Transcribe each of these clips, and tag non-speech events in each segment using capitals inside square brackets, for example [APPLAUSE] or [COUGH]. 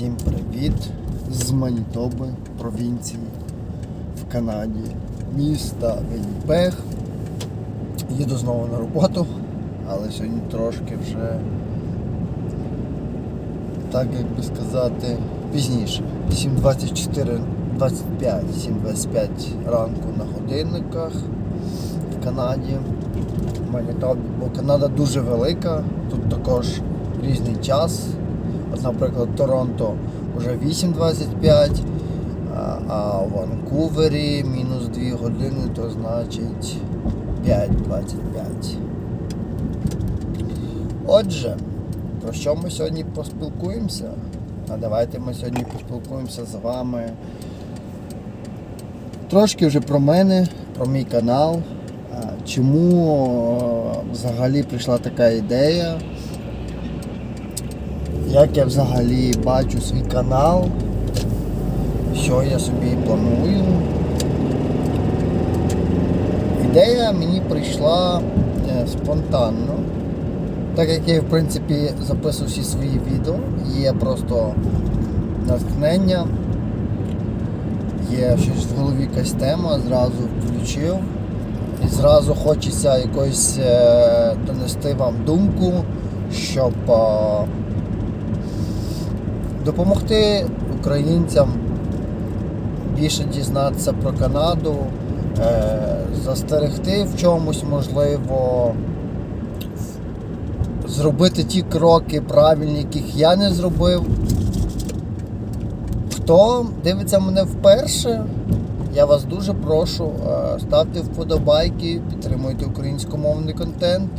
Всім привіт з Манітоби, провінції в Канаді, міста Вінніпег. Їду знову на роботу, але сьогодні трошки вже, так як би сказати, пізніше. 7.24, 25, 7.25 ранку на годинниках в Канаді. в бо Канада дуже велика, тут також різний час. От, наприклад, Торонто вже 8.25, а, в Ванкувері мінус 2 години, то значить 5.25. Отже, про що ми сьогодні поспілкуємося? А давайте ми сьогодні поспілкуємося з вами трошки вже про мене, про мій канал. Чому взагалі прийшла така ідея? Як я взагалі бачу свій канал, що я собі планую. Ідея мені прийшла е, спонтанно. Так як я в принципі записував всі свої відео, є просто натхнення, є щось в голові якась тема, зразу включив. І зразу хочеться якось е, донести вам думку, щоб е, допомогти українцям більше дізнатися про Канаду, е, застерегти в чомусь, можливо, зробити ті кроки правильні, яких я не зробив. Хто дивиться мене вперше, я вас дуже прошу, е, ставте вподобайки, підтримуйте українськомовний контент,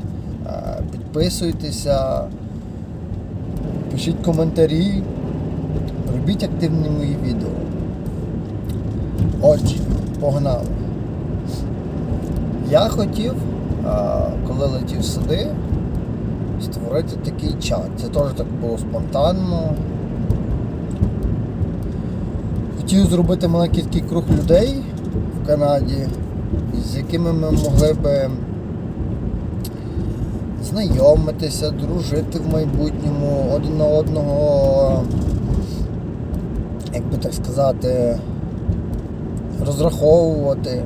е, підписуйтеся, пишіть коментарі, робіть активні мої відео. Отже, погнали. Я хотів, коли летів сюди, створити такий чат. Це теж так було спонтанно. Хотів зробити маленький такий круг людей в Канаді, з якими ми могли би знайомитися, дружити в майбутньому, один на одного, як би так сказати, розраховувати. Е,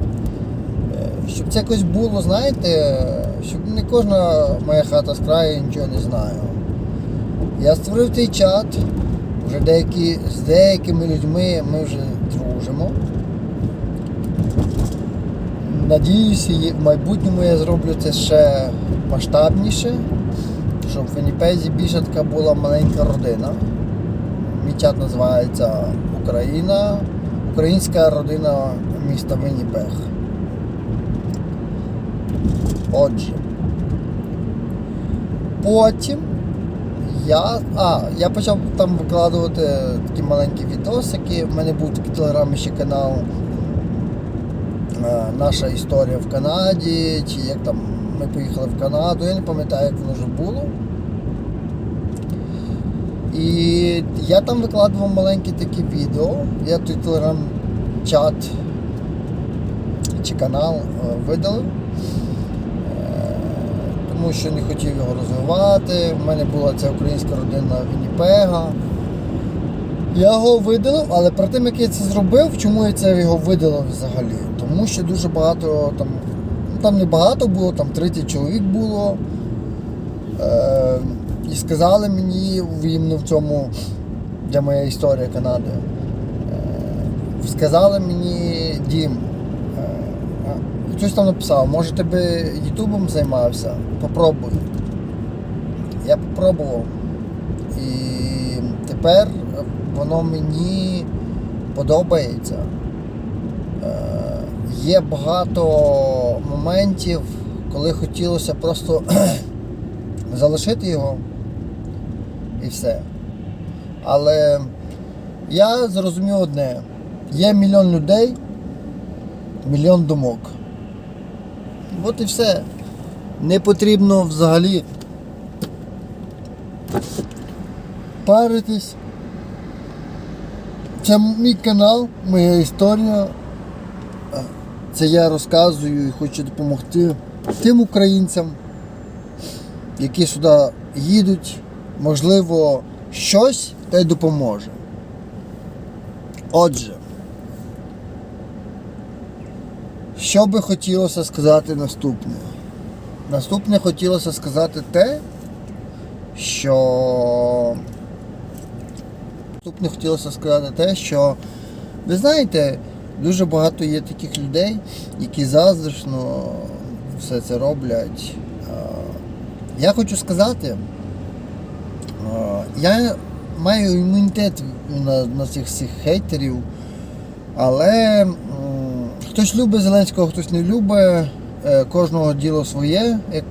Щоб це якось було, знаєте, щоб не кожна моя хата з краю нічого не знаю. Я створив цей чат, вже деякі, з деякими людьми ми вже дружимо. Надіюся, в майбутньому я зроблю це ще масштабніше, щоб в Вінніпезі більше така була маленька родина. Мій чат називається Україна, Українська родина міста Вінніпег. Отже. Потім я. А, я почав там викладувати такі маленькі відосики. В мене був такий телеграм ще канал е, Наша історія в Канаді, чи як там ми поїхали в Канаду, я не пам'ятаю, як воно вже було. І я там викладував маленькі такі відео. Я той телеграм-чат чи канал е, видалив тому що не хотів його розвивати. У мене була ця українська родина Вінніпега. Я його видалив, але перед тим як я це зробив, чому я це його видалив взагалі? Тому що дуже багато там, ну там не багато було, там 30 чоловік було. Е, і сказали мені іменно в цьому, де моя історія Канади. Е, сказали мені Дім. е, Хтось там написав, може ти би ютубом займався, попробуй. Я попробував. І тепер воно мені подобається. Е, Є багато моментів, коли хотілося просто [CLEARS THROAT] залишити його і все. Але я зрозумів одне: є мільйон людей, мільйон думок. От і все. Не потрібно взагалі паритись. Це мій канал, моя історія. Це я розказую і хочу допомогти тим українцям, які сюди їдуть, можливо, щось та й допоможе. Отже, що би хотілося сказати наступне? Наступне хотілося сказати те, що. Наступне хотілося сказати те, що ви знаєте, дуже багато є таких людей, які заздрішно все це роблять. Я хочу сказати, я маю імунітет на, на цих всіх хейтерів, але хтось любить Зеленського, хтось не любить. Е, Кожного діло своє, як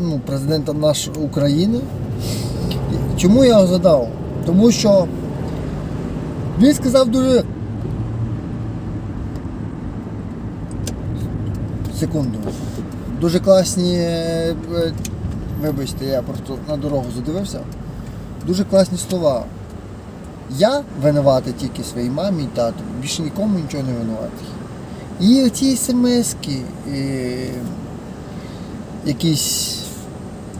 ну, президента нашої України. Чому я його задав? Тому що він сказав дуже. Секунду. Дуже класні. е, Вибачте, я просто на дорогу задивився. Дуже класні слова. Я винуватий тільки своїй мамі і тату, більше нікому нічого не винуватий. І ці смски, якісь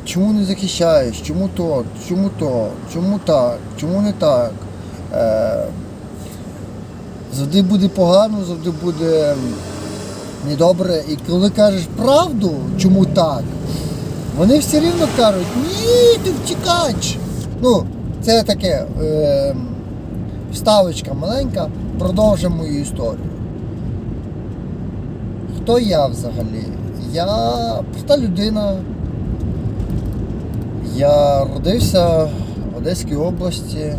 чому не захищаєш, чому то, чому то, чому так, чому не так. Е, завжди буде погано, завжди буде недобре. І коли кажеш правду, чому так, вони все рівно кажуть, ні, ти втікач. Ну, це таке е, вставочка маленька, продовжимо мою історію. Хто я взагалі? Я проста людина. Я родився в Одеській області,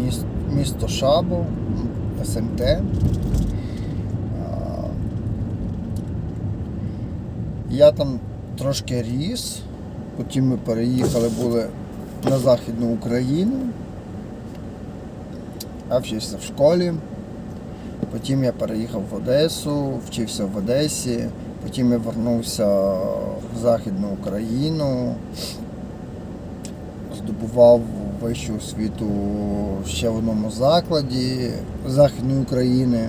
міс- місто Шабо, СМТ. Я там трошки ріс, потім ми переїхали були на Західну Україну. Я вчився в школі. Потім я переїхав в Одесу, вчився в Одесі, потім я вернувся в Західну Україну, здобував вищу освіту ще в одному закладі Західної України.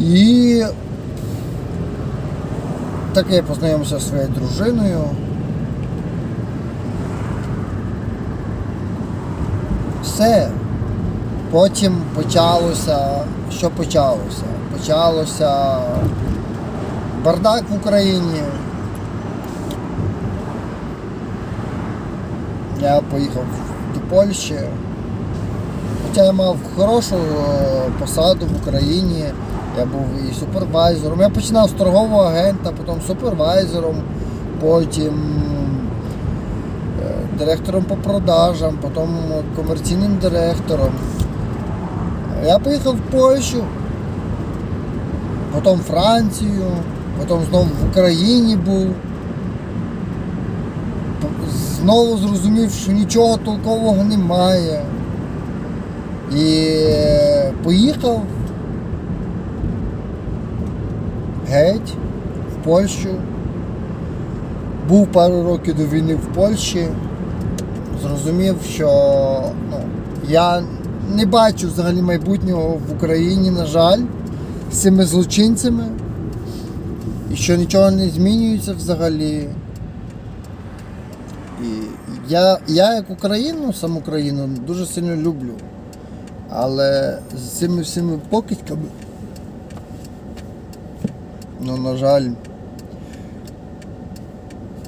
І так я познайомився зі своєю дружиною. Все. Потім почалося. Що почалося? Почалося бардак в Україні. Я поїхав до Польщі. Хоча я мав хорошу е, посаду в Україні. Я був і супервайзером. Я починав з торгового агента, потім супервайзером, потім е, директором по продажам, потім комерційним директором. Я поїхав в Польщу, потім Францію, потім знову в Україні був. Знову зрозумів, що нічого толкового немає. І е, поїхав геть в Польщу. Був пару років до війни в Польщі. Зрозумів, що ну, я не бачу взагалі майбутнього в Україні, на жаль, з цими злочинцями. І що нічого не змінюється взагалі. І я, я як Україну, сам Україну, дуже сильно люблю. Але з цими всіми покидьками, ну, на жаль,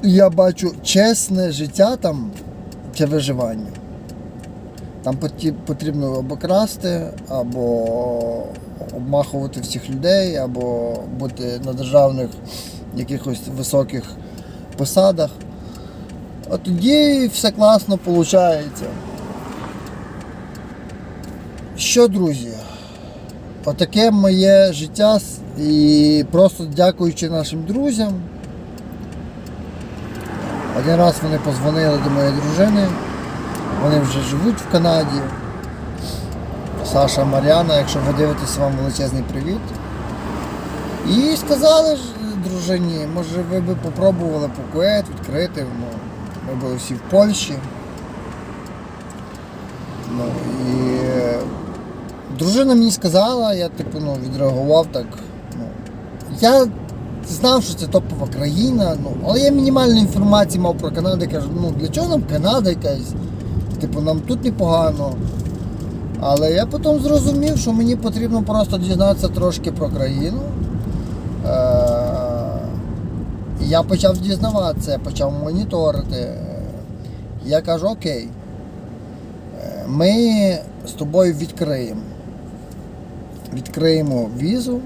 я бачу чесне життя там це виживання. Там потрібно або красти, або обмахувати всіх людей, або бути на державних якихось високих посадах. А тоді все класно виходить. Що, друзі? Отаке моє життя і просто дякуючи нашим друзям. Один раз вони позвонили до моєї дружини. Вони вже живуть в Канаді. Саша Мар'яна, якщо ви дивитесь, вам величезний привіт. І сказали ж дружині, може ви би попробували Пукует відкрити. Ну, ми були всі в Польщі. Ну, дружина мені сказала, я типу ну, відреагував так. Ну, я знав, що це топова країна, ну, але я мінімальної інформації мав про Канаду. Я кажу, ну для чого нам Канада якась? Типу, нам тут непогано. Але я потім зрозумів, що мені потрібно просто дізнатися трошки про країну. Е, я почав дізнаватися, я почав моніторити. Я кажу, окей, е, ми з тобою відкриємо. Відкриємо візу.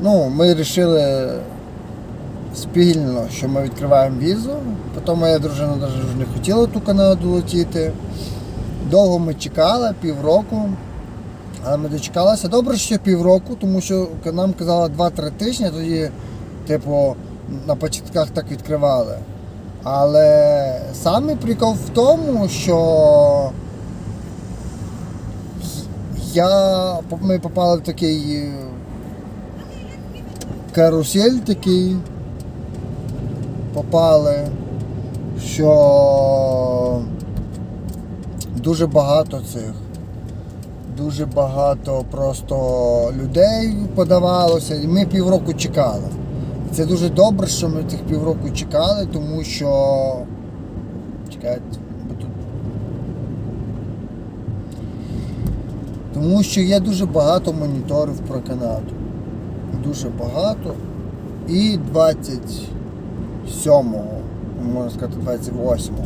Ну, ми вирішили спільно, що ми відкриваємо візу. Потім моя дружина навіть не хотіла ту Канаду летіти. Довго ми чекали, півроку. Але ми дочекалися. Добре, що півроку, тому що нам казали 2-3 тижні, тоді, типу, на початках так відкривали. Але саме прикол в тому, що я, ми попали в такий е, карусель такий попали, що дуже багато цих, дуже багато просто людей подавалося, і ми півроку чекали. Це дуже добре, що ми тих півроку чекали, тому що. Чекайте, бо тут. Тому що є дуже багато моніторів про Канаду. Дуже багато. І 27-го, можна сказати, 28-го.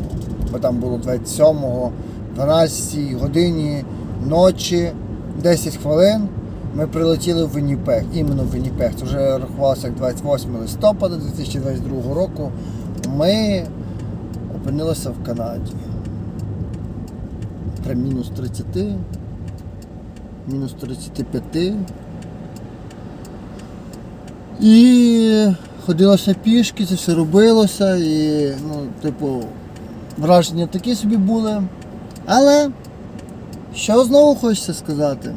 Бо там було 27-го, 12 годині ночі, 10 хвилин. Ми прилетіли в Вінніпег, іменно в Вінніпег. Це вже рахувалося як 28 листопада 2022 року. Ми опинилися в Канаді. При мінус 30, мінус 35. І ходилося пішки, це все робилося, і, ну, типу, враження такі собі були. Але що знову хочеться сказати?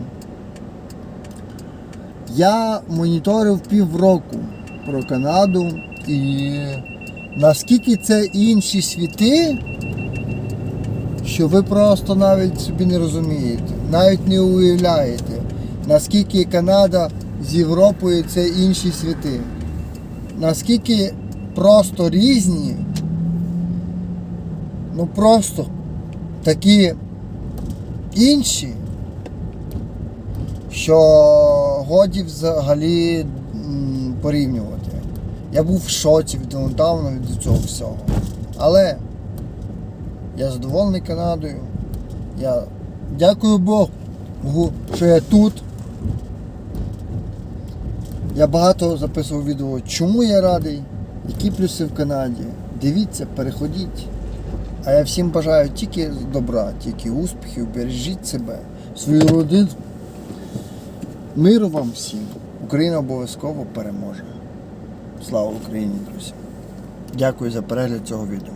Я моніторив півроку про Канаду і наскільки це інші світи, що ви просто навіть собі не розумієте, навіть не уявляєте, наскільки Канада з Європою це інші світи. Наскільки просто різні, ну просто такі інші, що годі взагалі порівнювати. Я був в шоці від даунтауну від цього всього. Але я задоволений Канадою. Я дякую Богу, що я тут. Я багато записував відео, чому я радий, які плюси в Канаді. Дивіться, переходіть. А я всім бажаю тільки добра, тільки успіхів, бережіть себе, свою родину. Миру вам всім. Україна обов'язково переможе. Слава Україні, друзі. Дякую за перегляд цього відео.